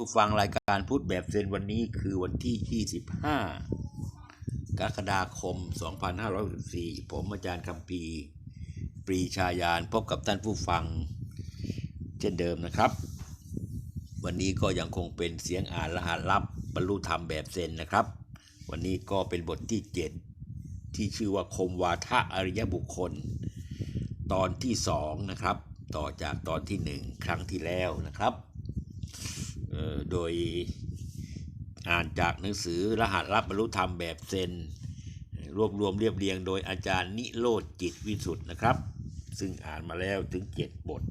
ผู้ฟังรายการพูดแบบเซนวันนี้คือวันที่ 25 กรกฎาคม 2564 ผมอาจารย์คำปีปรีชายานพบกับท่านผู้ฟังเช่นเดิมนะครับ วันนี้ก็ยังคงเป็นเสียงอ่านรหัสลับบรรลุธรรมแบบเซนนะครับ วันนี้ก็เป็นบทที่ 7 ที่ชื่อว่าคมวาทะอริยบุคคล ตอนที่สองนะครับ ต่อจากตอนที่หนึ่งครั้งที่แล้วนะครับ โดยอ่านจากหนังสือรหัสรับบรรลุธรรมแบบเซนรวบรวมเรียบเรียงโดยอาจารย์นิโรธจิตวิสุทธ์นะครับ ซึ่งอ่านมาแล้วถึง 7 บท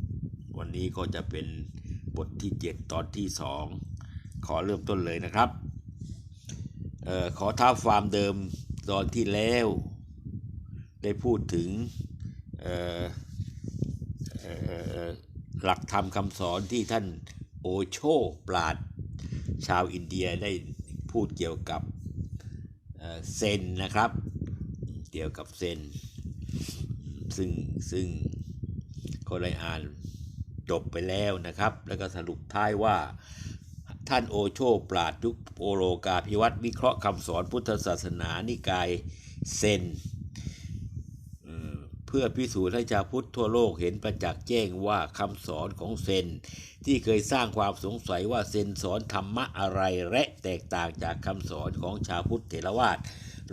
วันนี้ก็จะเป็นบทที่ 7 ตอนที่ 2 ขอเริ่มต้นเลยนะครับออขอท้าความเดิมตอนที่แล้ว ได้พูดถึงหลักธรรมคำสอนที่ท่าน โอโชปราดชาวอินเดียได้พูดเกี่ยวกับเซนนะครับ เกี่ยวกับเซน ซึ่งซึ่งก็ได้อ่านจบไปแล้วนะครับ แล้วก็สรุปท้ายว่าท่านโอโชปราดทุกโอโลกาพิวัตรวิเคราะห์คำสอนพุทธศาสนานิกายเซน พื่อพิสูจน์ให้ชาวพุทธทั่วโลกเห็นประจักษ์แจ้งว่าคำสอนของเซน ที่เคยสร้างความสงสัยว่าเซนสอนธรรมะอะไรและแตกต่างจากคำสอนของชาวพุทธเถรวาท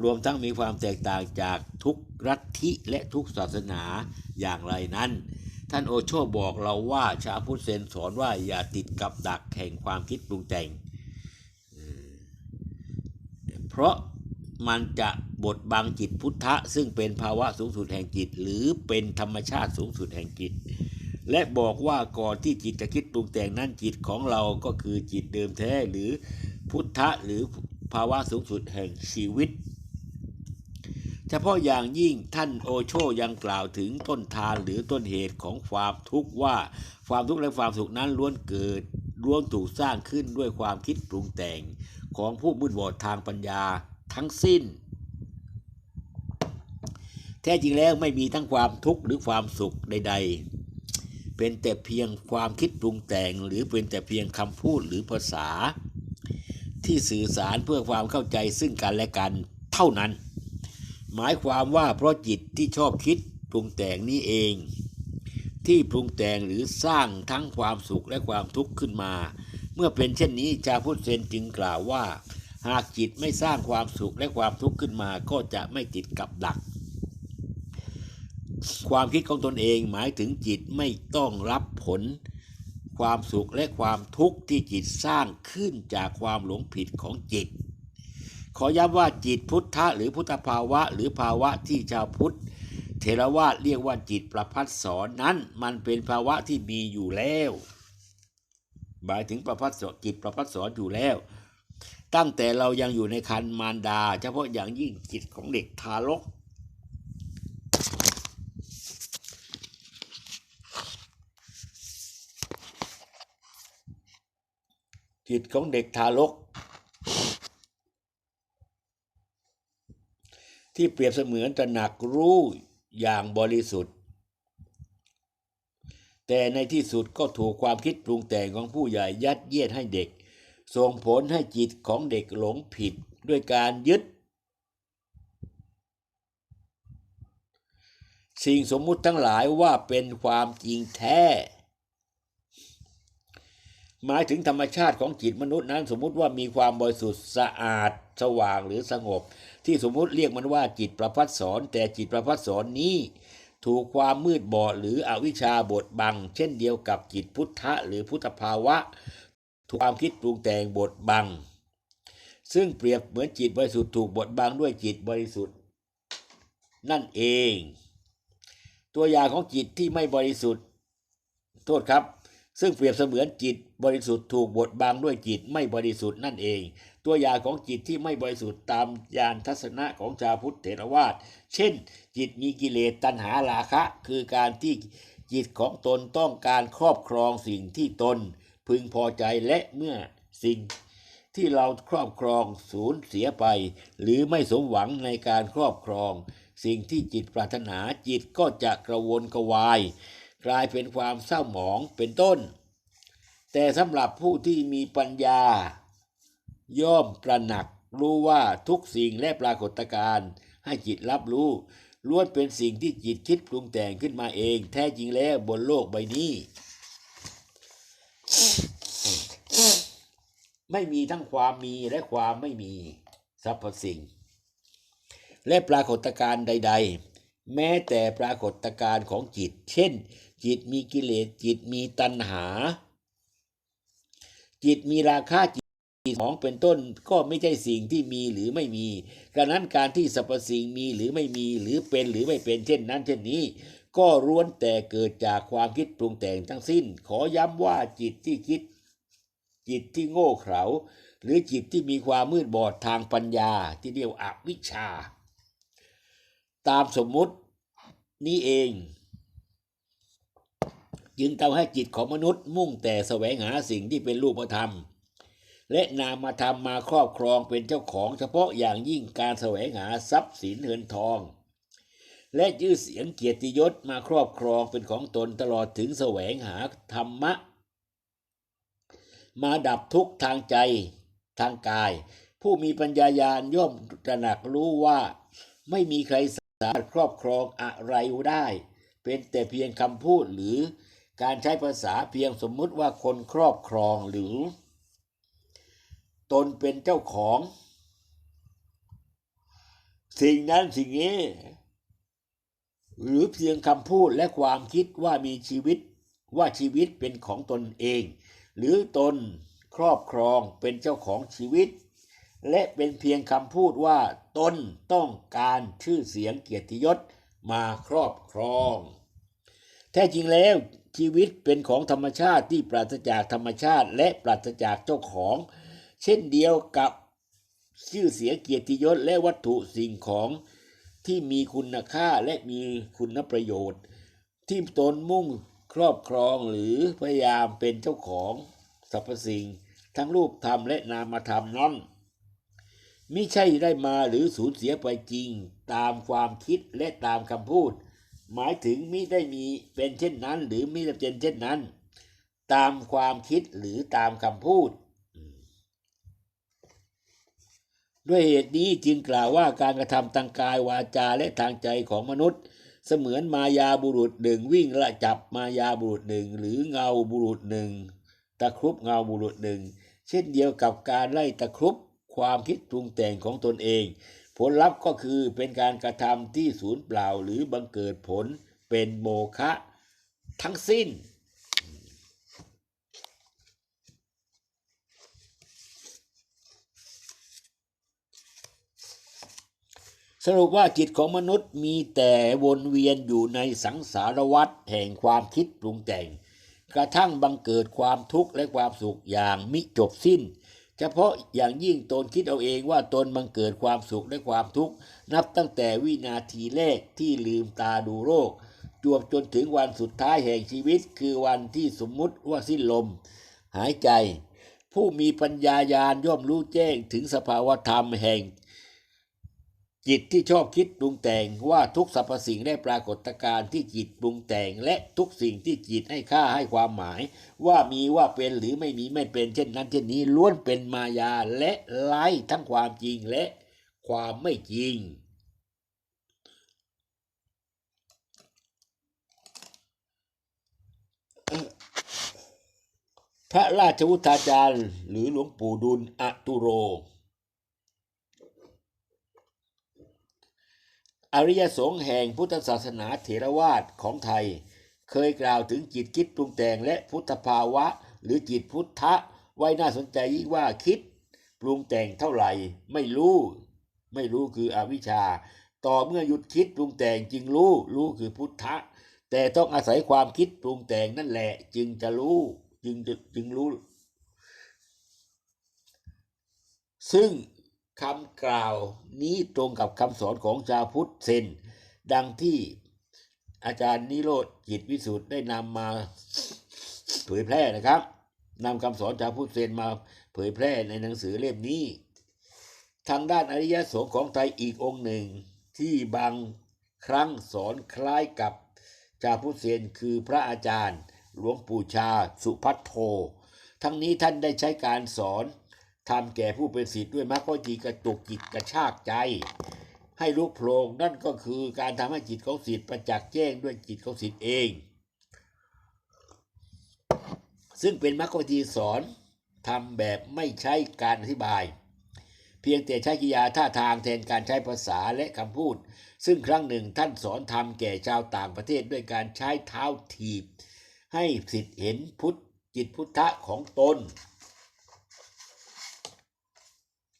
รวมทั้งมีความแตกต่างจากทุกรัฐทิและทุกศาสนาอย่างไรนั้น ท่านโอโชบอกเราว่าชาวพุทธเซนสอนว่าอย่าติดกับดักแห่งความคิดปรุงแต่ง เพราะ มันจะบดบังจิตพุทธะ ซึ่งเป็นภาวะสูงสุดแห่งจิต หรือเป็นธรรมชาติสูงสุดแห่งจิต และบอกว่าก่อนที่จิตจะคิดปรุงแต่งนั้นจิตของเราก็คือจิตเดิมแท้หรือพุทธะหรือภาวะสูงสุดแห่งชีวิต เฉพาะอย่างยิ่งท่านโอโชยังกล่าวถึงต้นทานหรือต้นเหตุของความทุกข์ว่าความทุกข์และความสุขนั้นล้วนเกิดล้วนถูกสร้างขึ้นด้วยความคิดปรุงแต่งของผู้มืดบอดทางปัญญา ทั้งสิ้น แท้จริงแล้วไม่มีทั้งความทุกข์หรือความสุขใด ๆ เป็นแต่เพียงความคิดปรุงแต่ง หรือเป็นแต่เพียงคำพูดหรือภาษา ที่สื่อสารเพื่อความเข้าใจซึ่งกันและกันเท่านั้น หมายความว่าเพราะจิตที่ชอบคิดปรุงแต่งนี้เอง ที่ปรุงแต่งหรือสร้างทั้งความสุขและความทุกข์ขึ้นมา เมื่อเป็นเช่นนี้ชาพุทธเซนจึงกล่าวว่า หากจิตไม่สร้างความสุขและความทุกข์ขึ้นมาก็จะไม่ติดกับดัก ความคิดของตนเองหมายถึงจิตไม่ต้องรับผล ความสุขและความทุกข์ที่จิตสร้างขึ้นจากความหลงผิดของจิต ขอย้ำว่าจิตพุทธะหรือพุทธภาวะ หรือภาวะที่ชาวพุทธเทรวาสเรียกว่าจิตประพัดสอนนั้น มันเป็นภาวะที่มีอยู่แล้ว หมายถึงประพัดสอนจิตประพัดสอนอยู่แล้ว ตั้งแต่เรายังอยู่ในคันมารดา เฉพาะอย่างยิ่งจิตของเด็กทารก จิตของเด็กทารก ที่เปรียบเสมือนตระหนักรู้อย่างบริสุทธิ์ แต่ในที่สุดก็ถูกความคิดปรุงแต่งของผู้ใหญ่ยัดเยียดให้เด็ก ส่งผลให้จิตของเด็กหลงผิดด้วยการยึด สิ่งสมมุติทั้งหลายว่าเป็นความจริงแท้ หมายถึงธรรมชาติของจิตมนุษย์นั้นสมมุติว่ามีความบริสุทธิ์สะอาดสว่างหรือสงบ ที่สมมุติเรียกมันว่าจิตประพัดสอนแต่จิตประพัดสอนนี้ถูกความมืดบอดหรืออวิชชาบดบัง เช่นเดียวกับจิตพุทธะหรือพุทธภาวะ ถูกความคิดปรุงแต่งบดบัง ซึ่งเปรียบเหมือนจิตบริสุทธิ์ถูกบดบังด้วยจิตบริสุทธิ์ นั่นเอง ตัวอย่างของจิตที่ไม่บริสุทธิ์ โทษครับ ซึ่งเปรียบเสมือนจิตบริสุทธิ์ถูกบดบังด้วยจิตไม่บริสุทธิ์นั่นเอง ตัวอย่างของจิตที่ไม่บริสุทธิ์ตามญาณทัศนะของชาวพุทธเถรวาทเช่น จิตมีกิเลสตัณหาราคะ คือการที่จิตของตนต้องการครอบครองสิ่งที่ตน พึงพอใจและเมื่อสิ่งที่เราครอบครองสูญเสียไป หรือไม่สมหวังในการครอบครอง สิ่งที่จิตปรารถนาจิตก็จะกระวนกระวาย กลายเป็นความเศร้าหมองเป็นต้น แต่สำหรับผู้ที่มีปัญญา ย่อมตระหนักรู้ว่าทุกสิ่งและปรากฏการณ์ให้จิตรับรู้ล้วนเป็นสิ่งที่จิตคิดปรุงแต่งขึ้นมาเอง แท้จริงแล้วบนโลกใบนี้ ไม่มีทั้งความมีและความไม่มีสรรพสิ่ง และปรากฏการณ์ใด ๆ แม้แต่ปรากฏการณ์ของจิต เช่น จิตมีกิเลสจิตมีตัณหา จิตมีราคะจิตมีสมองเป็นต้นก็ไม่ใช่สิ่งที่มีหรือไม่มีกระนั้นการที่สรรพสิ่งมีหรือไม่มีหรือเป็นหรือไม่เป็นเช่นนั้น เช่นนี้ ก็ล้วนแต่เกิดจากความคิดปรุงแต่งทั้งสิ้น ขอย้ำว่าจิตที่คิด จิตที่โง่เขลาหรือจิตที่มีความมืดบอดทางปัญญาที่เรียกว่าอวิชชา ตามสมมุตินี้เอง จึงทำให้จิตของมนุษย์มุ่งแต่แสวงหาสิ่งที่เป็นรูปธรรม และนามธรรมมาครอบครองเป็นเจ้าของเฉพาะอย่างยิ่งการแสวงหาทรัพย์สินเงินทอง และยื้อเสียงเกียรติยศมาครอบครองเป็นของตนตลอดถึงแสวงหาธรรมะ มาดับทุกข์ทางใจทางกาย ผู้มีปัญญายาณย่อมตระหนักรู้ว่า ไม่มีใครสามารถครอบครองอะไรได้ เป็นแต่เพียงคำพูดหรือการใช้ภาษาเพียงสมมุติว่าคนครอบครองหรือ ตนเป็นเจ้าของ สิ่งนั้นสิ่งนี้ หรือเพียงคำพูดและความคิดว่ามีชีวิตว่าชีวิตเป็นของตนเอง หรือตนครอบครองเป็นเจ้าของชีวิต และเป็นเพียงคำพูดว่า ตนต้องการชื่อเสียงเกียรติยศมาครอบครอง แท้จริงแล้วชีวิตเป็นของธรรมชาติที่ปราศจากธรรมชาติ และปราศจากเจ้าของ เช่นเดียวกับชื่อเสียงเกียรติยศและวัตถุสิ่งของที่มีคุณค่าและมีคุณประโยชน์ ที่ตนมุ่ง ครอบครองหรือพยายามเป็นเจ้าของสรรพสิ่ง ทั้งรูปธรรมและนามธรรมนั้นมิใช่ได้มาหรือสูญเสียไปจริง ตามความคิดและตามคำพูด หมายถึงมิได้มีเป็นเช่นนั้น หรือมิได้เป็นเช่นนั้น ตามความคิดหรือตามคำพูด ด้วยเหตุนี้จึงกล่าวว่าการกระทำทางกายวาจาและทางใจของมนุษย์ เสมือนมายาบุรุษหนึ่งวิ่งละจับมายาบุรุษหนึ่งหรือเงาบุรุษหนึ่งตะครุบเงาบุรุษหนึ่ง เช่นเดียวกับการไล่ตะครุบความคิดปรุงแต่งของตนเอง ผลลัพธ์ก็คือเป็นการกระทำที่สูญเปล่าหรือบังเกิดผลเป็นโมฆะทั้งสิ้น สรุปว่าจิตของมนุษย์มีแต่วนเวียนอยู่ในสังสารวัฏแห่งความคิดปรุงแต่ง กระทั่งบังเกิดความทุกข์และความสุขอย่างมิจบสิ้น เฉพาะอย่างยิ่งตนคิดเอาเองว่าตนบังเกิดความสุขและความทุกข์ นับตั้งแต่วินาทีแรกที่ลืมตาดูโรคจวบจนถึงวันสุดท้ายแห่งชีวิต คือวันที่สมมุติว่าสิ้นลม หายใจ ผู้มีปัญญายาณย่อมรู้แจ้งถึงสภาวธรรมแห่ง จิตที่ชอบคิดปรุงแต่งว่าทุกสรรพสิ่งได้ปรากฏการณ์ที่จิตปรุงแต่ง และทุกสิ่งที่จิตให้ค่าให้ความหมาย ว่ามีว่าเป็นหรือไม่มีไม่เป็น เช่นนั้น เช่นนี้ล้วนเป็นมายาและไร้ทั้งความจริงและความไม่จริง พระราชวุฒาจารย์หรือหลวงปู่ดุลอตุโร อริยสงฆ์แห่งพุทธศาสนาเถรวาทของไทย เคยกล่าวถึงจิตคิดปรุงแต่งและพุทธภาวะ หรือจิตพุทธะ ไว้น่าสนใจยิ่งว่าคิด ปรุงแต่งเท่าไหร่ ไม่รู้ ไม่รู้คืออวิชชา ต่อเมื่อหยุดคิดปรุงแต่งจึงรู้ รู้คือพุทธะ แต่ต้องอาศัยความคิดปรุงแต่งนั่นแหละ จึงจะรู้จึงจะจึงรู้ซึ่ง คำกล่าวนี้ตรงกับคำสอนของชาวพุทธเซน ดังที่อาจารย์นิโรธจิตวิสุทธ์ได้นำมาเผยแพร่นะครับนำคำสอนชาวพุทธเซนมาเผยแพร่ในหนังสือเล่มนี้ ทางด้านอริยสงฆ์ของไทยอีกองค์หนึ่ง ที่บางครั้งสอนคล้ายกับชาวพุทธเซนคือพระอาจารย์ หลวงปู่ชาสุพัทโท ทั้งนี้ท่านได้ใช้การสอน ทำแก่ผู้เป็นศิษย์ด้วยมรรควิธีกระตุกจิตกระชากใจ ให้ลุกโพลงนั่นก็คือการทำให้จิตของศิษย์ประจักษ์แจ้งด้วยจิตของศิษย์เอง ซึ่งเป็นมรรควิธีสอนทำแบบไม่ใช้การอธิบาย เพียงแต่ใช้กิริยาท่าทางแทนการใช้ภาษาและคำพูด ซึ่งครั้งหนึ่งท่านสอนทำแก่ชาวต่างประเทศด้วยการใช้เท้าถีบ ให้สิทธิ์เห็นพุทธจิตพุทธะของตน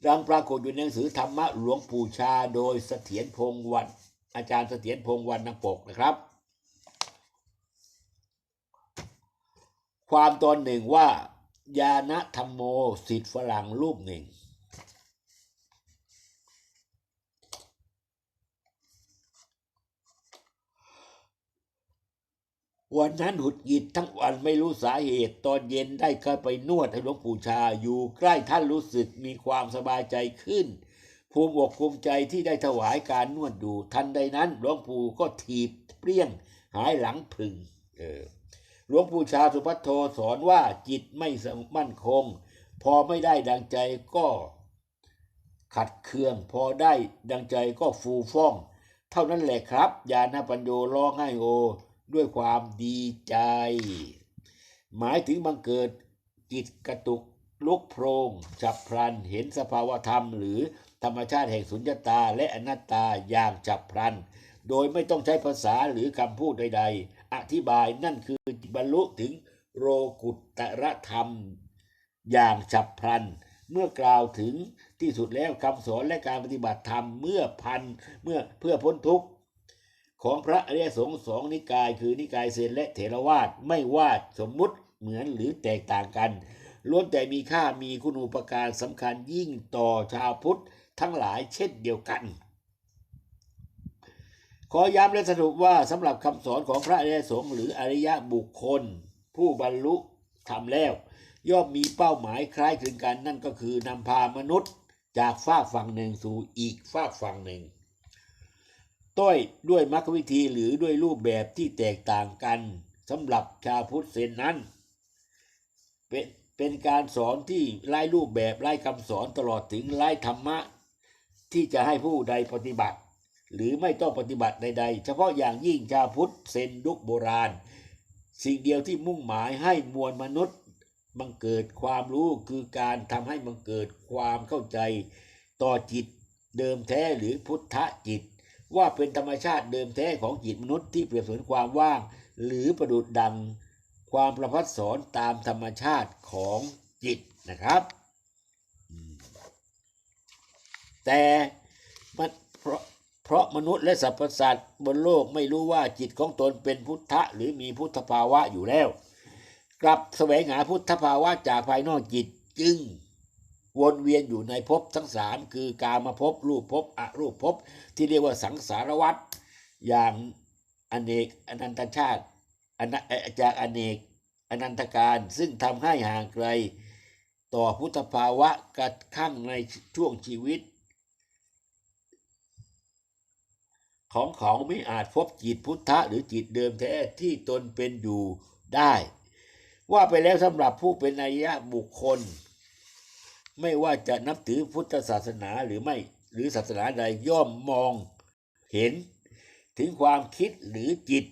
ดังปรากฏอยู่ในหนังสือธรรมะหลวงปู่ชาโดยเสถียรพงวัน อาจารย์เสถียรพงวันนปกนะครับ ความตอนหนึ่งว่ายานะธรรมโมสิทธิฝรั่งรูปหนึ่ง วันนั้นหุดหงิดทั้งวันไม่รู้สาเหตุ ตอนเย็นได้เข้าไปนวดให้หลวงปู่ชาอยู่ใกล้ท่านรู้สึกมีความสบายใจขึ้น ภูมิอกภูมิใจที่ได้ถวายการนวดดูทันใดนั้นหลวงปู่ก็ถีบเปรี้ยงหายหลังพึงเออหลวงปู่ชาสุพัทโทสอนว่าจิตไม่มั่นคง พอไม่ได้ดังใจก็ขัดเคือง พอได้ดังใจก็ฟูฟ่อง เท่านั้นแหละครับยาณปัญโยร้องไห้โอ ด้วยความดีใจ หมายถึงบังเกิดจิตกระตุกลุกโพรงฉับพลันเห็นสภาวธรรม หรือธรรมชาติแห่งสุญญตาและอนัตตาอย่างฉับพลัน โดยไม่ต้องใช้ภาษาหรือคำพูดใด ๆ อธิบายนั่นคือบรรลุถึงโรกุตตรธรรม อย่างฉับพลัน เมื่อกล่าวถึงที่สุดแล้วคำสอนและการปฏิบัติธรรมเมื่อพันเมื่อเพื่อพ้นทุกข์ ของพระอริยสงฆ์สองนิกาย คือนิกายเซนและเถรวาทไม่ว่าสมมุติเหมือนหรือแตกต่างกันล้วนแต่มีค่ามีคุณูปการสำคัญยิ่งต่อชาวพุทธทั้งหลายเช่นเดียวกัน ขอย้ำและสรุปว่าสำหรับคำสอนของพระอริยสงฆ์หรืออริยบุคคล ผู้บรรลุธรรมแล้ว ย่อมมีเป้าหมายคล้ายคลึงกันนั่นก็คือนำพามนุษย์จากฝากฝั่งหนึ่งสู่อีกฝากฝั่งหนึ่ง ต้อยด้วยมรรควิธีหรือด้วยรูปแบบที่แตกต่างกันสำหรับชาวพุทธเซนนั้น เป็นเป็นการสอนที่ไล่รูปแบบไล่คำสอนตลอดถึงไล่ธรรมะ ที่จะให้ผู้ใดปฏิบัติ หรือไม่ต้องปฏิบัติใดๆ เฉพาะอย่างยิ่งชาวพุทธเซนยุคโบราณ สิ่งเดียวที่มุ่งหมายให้มวลมนุษย์บังเกิดความรู้คือการทำให้บังเกิดความเข้าใจต่อจิตเดิมแท้หรือพุทธจิต ว่าเป็นธรรมชาติเดิมแท้ของจิตมนุษย์ที่เปรียบเสมือนความว่าง หรือประดุดดังความประพัดสอนตามธรรมชาติของจิตนะครับแต่มันเพราะเพราะมนุษย์และสรรพสัตว์บนโลกไม่รู้ว่าจิตของตนเป็นพุทธะหรือมีพุทธภาวะอยู่แล้ว กลับแสวงหาพุทธภาวะจากภายนอกจิตจึง วนเวียนอยู่ในภพทั้งสามคือกามาภพรูปภพอรูปภพที่เรียกว่าสังสารวัฏอย่างอเนกอนันตชาติอนะเอ่อจากอเนกอนันตการซึ่งทำให้ห่างไกล ต่อพุทธภาวะกระทั่งในช่วงชีวิต ของเขาไม่อาจพบจิตพุทธะหรือจิตเดิมแท้ที่ตนเป็นอยู่ได้ ว่าไปแล้วสำหรับผู้เป็นนัยยะบุคคล ไม่ว่าจะนับถือพุทธศาสนาหรือไม่ หรือศาสนาใดย่อมมองเห็น ถึงความคิดหรือจิต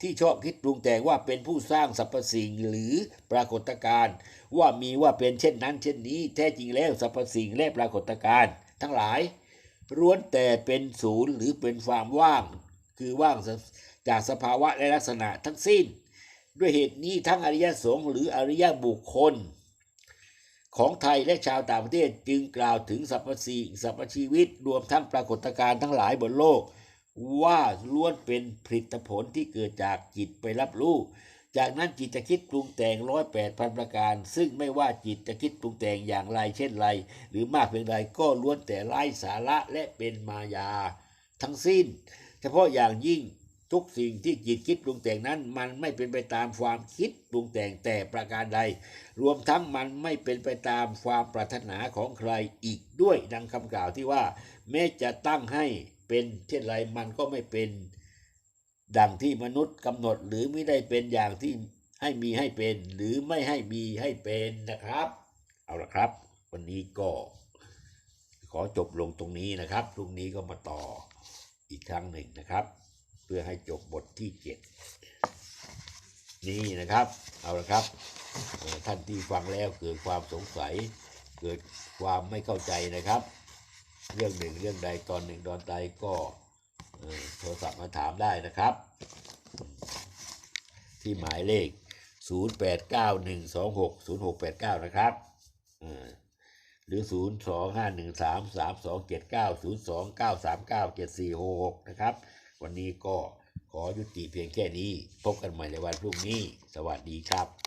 ที่ชอบคิดปรุงแต่งว่าเป็นผู้สร้างสรรพสิ่งหรือปรากฏการณ์ว่ามีว่าเป็นเช่นนั้น เช่นนี้ แท้จริงแล้วสรรพสิ่งและปรากฏการณ์ทั้งหลายล้วนแต่เป็นศูนย์หรือเป็นความว่าง คือว่างจากสภาวะและลักษณะทั้งสิ้น ด้วยเหตุนี้ทั้งอริยสงฆ์หรืออริยบุคคล ของไทยและชาวต่างประเทศจึงกล่าวถึงสรรพสิ่งสรรพชีวิตรวมทั้งปรากฏการณ์ทั้งหลายบนโลก ว่าล้วนเป็นผลิตผลที่เกิดจากจิตไปรับรู้ จากนั้นจิตจะคิดปรุงแต่งร้อยแปดพันประการ ซึ่งไม่ว่าจิตจะคิดปรุงแต่งอย่างไรเช่นไร หรือมากเพียงใดก็ล้วนแต่ไร้สาระและเป็นมายา ทั้งสิ้น เฉพาะอย่างยิ่ง ทุกสิ่งที่จิตคิดปรุงแต่งนั้น มันไม่เป็นไปตามความคิดปรุงแต่งแต่ประการใด รวมทั้งมันไม่เป็นไปตามความปรารถนาของใครอีกด้วยดังคำกล่าวที่ว่า แม้จะตั้งให้เป็นเช่นไรมันก็ไม่เป็น ดังที่มนุษย์กำหนดหรือไม่ได้เป็นอย่างที่ให้มีให้เป็น หรือไม่ให้มีให้เป็นนะครับ เอาละครับ วันนี้ก็ ขอจบลงตรงนี้นะครับพรุ่งนี้ก็มาต่ออีกครั้งหนึ่งนะครับ เพื่อให้จบบทที่เจ็ดนี่นะครับเอาละครับท่านที่ฟังแล้วเกิดความสงสัย เกิดความไม่เข้าใจนะครับ เรื่องหนึ่งเรื่องใดตอนหนึ่งตอนใดก็โทรศัพท์มาถามได้นะครับ ที่หมายเลข 0891260689 นะครับเอ่อหรือ 0251333279 02939746นะครับ วันนี้ก็ขอยุติเพียงแค่นี้ พบกันใหม่ในวันพรุ่งนี้ สวัสดีครับ